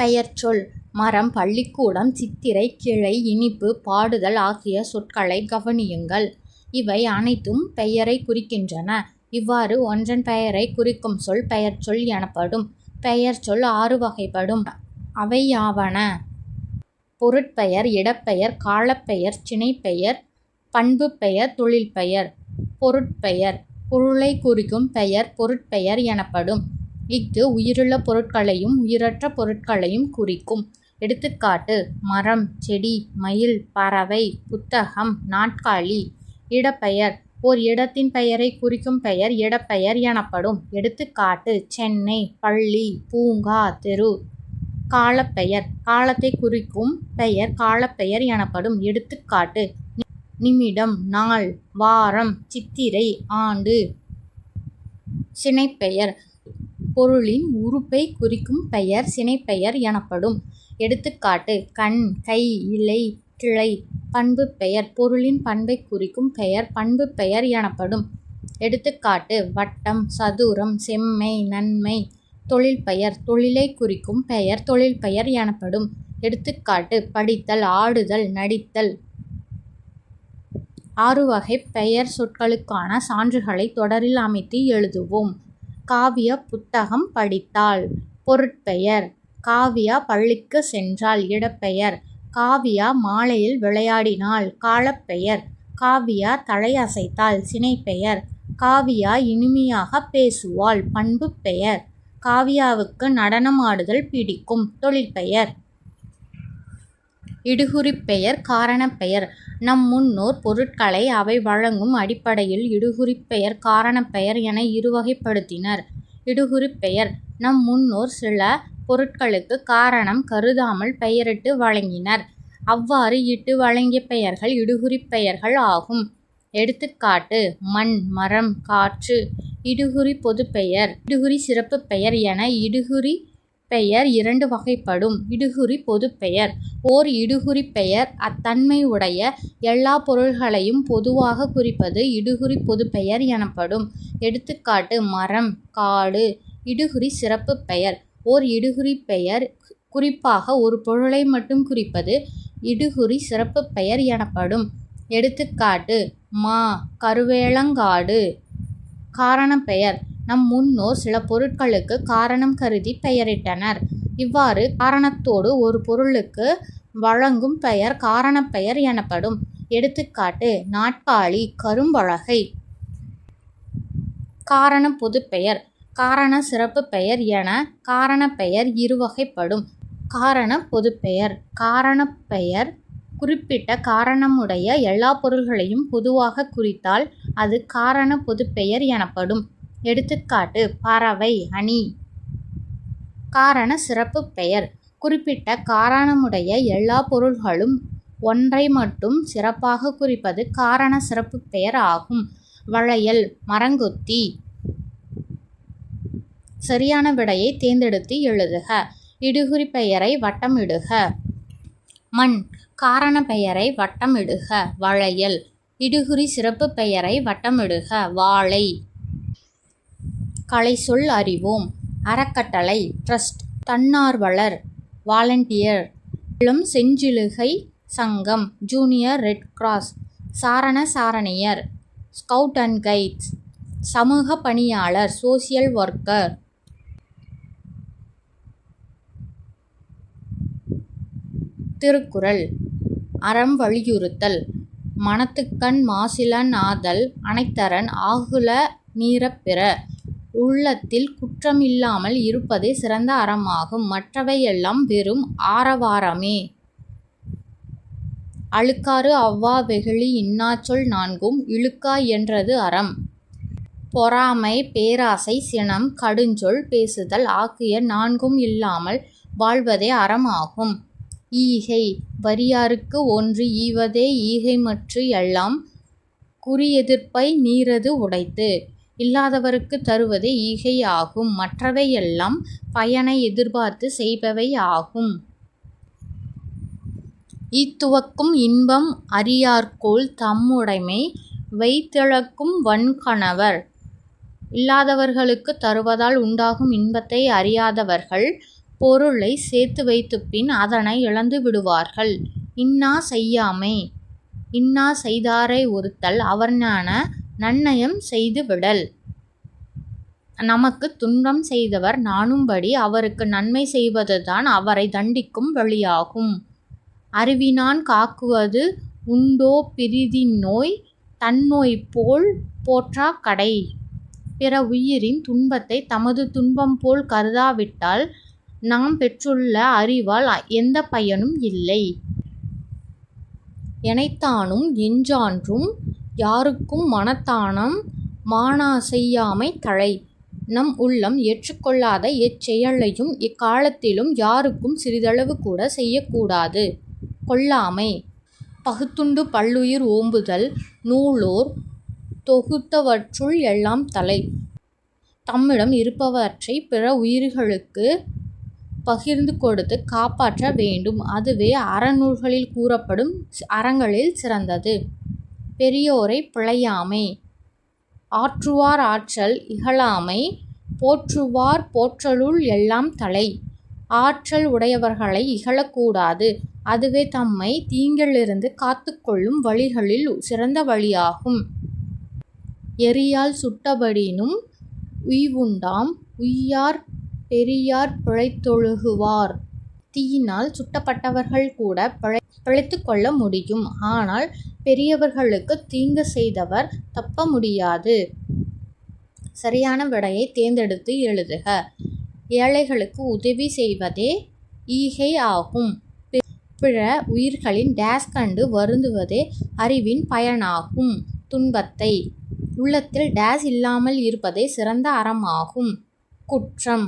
பெயர்ச்சொல் மரம் பள்ளிக்கூடம் சித்திரை கிளை இனிப்பு பாடுதல் ஆகிய சொற்களை கவனியுங்கள். இவை அனைத்தும் பெயரை குறிக்கின்றன. இவ்வாறு ஒன்றன் பெயரை குறிக்கும் சொல் பெயர்ச்சொல் எனப்படும். பெயர்ச்சொல் ஆறு வகைப்படும். அவையாவன பொருட்பெயர் இடப்பெயர் காலப்பெயர் சினைப்பெயர் பண்பு பெயர் தொழில்பெயர் பொருட்பெயர் பொருளை குறிக்கும் பெயர் பொருட்பெயர் எனப்படும். இஃது உயிருள்ள பொருட்களையும் உயிரற்ற பொருட்களையும் குறிக்கும். எடுத்துக்காட்டு மரம் செடி மயில் பறவை புத்தகம் நாற்காலி இடப்பெயர். ஓர் இடத்தின் பெயரை குறிக்கும் பெயர் இடப்பெயர் எனப்படும். எடுத்துக்காட்டு சென்னை பள்ளி பூங்கா தெரு. காலப்பெயர் காலத்தை குறிக்கும் பெயர் காலப்பெயர் எனப்படும். எடுத்துக்காட்டு நிமிடம் நாள் வாரம் சித்திரை ஆண்டு. சினைப்பெயர் பொருளின் உறுப்பை குறிக்கும் பெயர் சினைப்பெயர் எனப்படும். எடுத்துக்காட்டு கண் கை இலை கிளை பண்புப்பெயர் பொருளின் பண்பை குறிக்கும் பெயர் பண்பு பெயர் எனப்படும். எடுத்துக்காட்டு வட்டம் சதுரம் செம்மை நன்மை தொழில் பெயர் தொழிலை குறிக்கும் பெயர் தொழில்பெயர் எனப்படும். எடுத்துக்காட்டு படித்தல் ஆடுதல் நடித்தல். ஆறு வகை பெயர் சொற்களுக்கான சான்றுகளை தொடரில் அமைத்து எழுதுவோம். காவியா புத்தகம் படித்தாள். பொருட்பெயர் காவியா பள்ளிக்கு சென்றாள். இடப்பெயர் காவியா மாலையில் விளையாடினாள். காலப்பெயர் காவியா தலையசைத்தாள். சினைப்பெயர் காவியா இனிமையாக பேசுவாள். பண்பு பெயர் காவியாவுக்கு நடனமாடுதல் பிடிக்கும். தொழில்பெயர் இடுகுறிப்பெயர் காரணப்பெயர் நம் முன்னோர் பொருட்களை அவை வழங்கும் அடிப்படையில் இடுகுறிப்பெயர் காரணப்பெயர் என இருவகைப்படுத்தினர். இடுகுறிப்பெயர் நம் முன்னோர் சில பொருட்களுக்கு காரணம் கருதாமல் பெயரிட்டு வழங்கினர். அவ்வாறு இட்டு வழங்கிய பெயர்கள் இடுகுறிப்பெயர்கள் ஆகும். எடுத்துக்காட்டு மண் மரம் காற்று. இடுகுறி பொதுப்பெயர் இடுகுறி சிறப்பு பெயர் என இடுகுறி பெயர் இரண்டு வகைப்படும். இடுகுறி பொதுப்பெயர் ஓர் இடுகுறி பெயர் அத்தன்மை உடைய எல்லா பொருள்களையும் பொதுவாக குறிப்பது இடுகுறி பொதுப்பெயர் எனப்படும். எடுத்துக்காட்டு மரம் காடு இடுகுறி சிறப்பு பெயர். ஓர் இடுகுறி பெயர் குறிப்பாக ஒரு பொருளை மட்டும் குறிப்பது இடுகுறி சிறப்பு பெயர் எனப்படும். எடுத்துக்காட்டு மா கருவேலங்காடு காரணப்பெயர் நம் முன்னோர் சில பொருட்களுக்கு காரணம் கருதி பெயரிட்டனர். இவ்வாறு காரணத்தோடு ஒரு பொருளுக்கு வழங்கும் பெயர் காரணப்பெயர் எனப்படும். எடுத்துக்காட்டு நாட்காலி கரும்பழகை காரண பொதுப்பெயர் காரண சிறப்பு பெயர் என காரணப்பெயர் இருவகைப்படும் காரண பொதுப்பெயர் காரணப்பெயர் குறிப்பிட்ட காரணமுடைய எல்லா பொருள்களையும் பொதுவாக குறித்தால் அது காரண பொதுப்பெயர் எனப்படும். எடுத்துக்காட்டு பறவை அணி. காரண சிறப்பு பெயர். குறிப்பிட்ட காரணமுடைய எல்லா பொருள்களும் ஒன்றை மட்டும் சிறப்பாக குறிப்பது காரண சிறப்பு பெயர் ஆகும். வளையல் மரங்கொத்தி. சரியான விடையை தேர்ந்தெடுத்து எழுதுக. இடுகுறி பெயரை வட்டமிடுக மண் காரண பெயரை வட்டமிடுக வளையல் இடுகுறி சிறப்பு பெயரை வட்டமிடுக வாழை. கலைச்சொல் அறிவோம். அறக்கட்டளை ட்ரஸ்ட் தன்னார்வலர் வாலண்டியர். இளம் செஞ்சிலுகை சங்கம் ஜூனியர் ரெட் கிராஸ் சாரண சாரணியர் ஸ்கவுட் அண்ட் கைட்ஸ் சமூக பணியாளர் சோசியல் ஒர்க்கர். திருக்குறள் அறம் வலியுறுத்தல் மனத்துக்கண் மாசிலன் ஆதல் அனைத்தரன் ஆகுல நீரப்பிற உள்ளத்தில் குற்றமில்லாமல் இருப்பதே சிறந்த அறமாகும். மற்றவையெல்லாம் வெறும் ஆரவாரமே. அழுக்காறு அவ்வா வெகுளி இன்னாச்சொல் நான்கும் இழுக்கா என்றது அறம். பொறாமை பேராசை சினம் கடுஞ்சொல் பேசுதல் ஆகிய நான்கும் இல்லாமல் வாழ்வதே அறம் ஆகும் ஈகை வரியாருக்கு ஒன்று ஈவதே ஈகை மற்று எல்லாம் குறியெதிர்ப்பை நீரது உடைத்து. இல்லாதவருக்கு தருவதே ஈகை ஆகும் மற்றவையெல்லாம் பயனை எதிர்பார்த்து செய்பவை ஆகும் ஈத்துவக்கும் இன்பம் அறியார்கோள் தம்முடைமை வைத்திழக்கும் வன்கணவர். இல்லாதவர்களுக்கு தருவதால் உண்டாகும் இன்பத்தை அறியாதவர்கள் பொருளை சேர்த்து வைத்து பின் அதனை இழந்து விடுவார்கள். இன்னா செய்யாமை. இன்னா செய்தாரை ஒருத்தல் அவர்ஞான நன்னயம் செய்து விடல். துன்பம் செய்தவர் நாணும்படி அவருக்கு நன்மை செய்வதுதான் அவரை தண்டிக்கும் வழியாகும். அறிவினான் காக்குவது உண்டோ பிறிதி நோய் தன்னோய் போல் போற்றா கடை. பிற உயிரின் துன்பத்தை தமது துன்பம் போல் கருதாவிட்டால் நாம் பெற்றுள்ள அறிவால் எந்த பயனும் இல்லை. எனைத்தானும் எஞ்சான்றும் யாருக்கும் மனத்தானம் மானா செய்யாமை தலை. நம் உள்ளம் ஏற்றுக்கொள்ளாத எச்செயலையும் எக்காலத்திலும் யாருக்கும் சிறிதளவு கூட செய்யக்கூடாது கொல்லாமை பகுத்துண்டு பல்லுயிர் ஓம்புதல் நூலோர் தொகுத்தவற்றுள் எல்லாம் தலை. தம்மிடம் இருப்பவற்றை பிற உயிர்களுக்கு பகிர்ந்து கொடுத்து காப்பாற்ற வேண்டும். அதுவே அறநூல்களில் கூறப்படும் அறங்களில் சிறந்தது. பெரியோரைப் பிழையாமை ஆற்றுவார் ஆற்றல் இகழாமை போற்றுவார் போற்றலுள் எல்லாம் தலை. ஆற்றல் உடையவர்களை இகழக்கூடாது அதுவே தம்மை தீங்கிலிருந்து காத்துக்கொள்ளும் வழிகளில் சிறந்த வழியாகும். எரியால் சுட்டபடினும் உய்வுண்டாம் உய்யார் பெரியார் பிழைத்தொழுகுவார். தீயினால் சுட்டப்பட்டவர்கள் கூட பிழை பிழைத்து கொள்ள முடியும். ஆனால் பெரியவர்களுக்கு தீங்கு செய்தவர் தப்ப முடியாது. சரியான விடையை தேர்ந்தெடுத்து எழுதுக. ஏழைகளுக்கு உதவி செய்வதே ஈகை ஆகும். பிற உயிர்களின் டேஸ் கண்டு வருந்துவதே அறிவின் பயனாகும். துன்பத்தை உள்ளத்தில் டேஸ் இல்லாமல் இருப்பதே சிறந்த அறமாகும். குற்றம்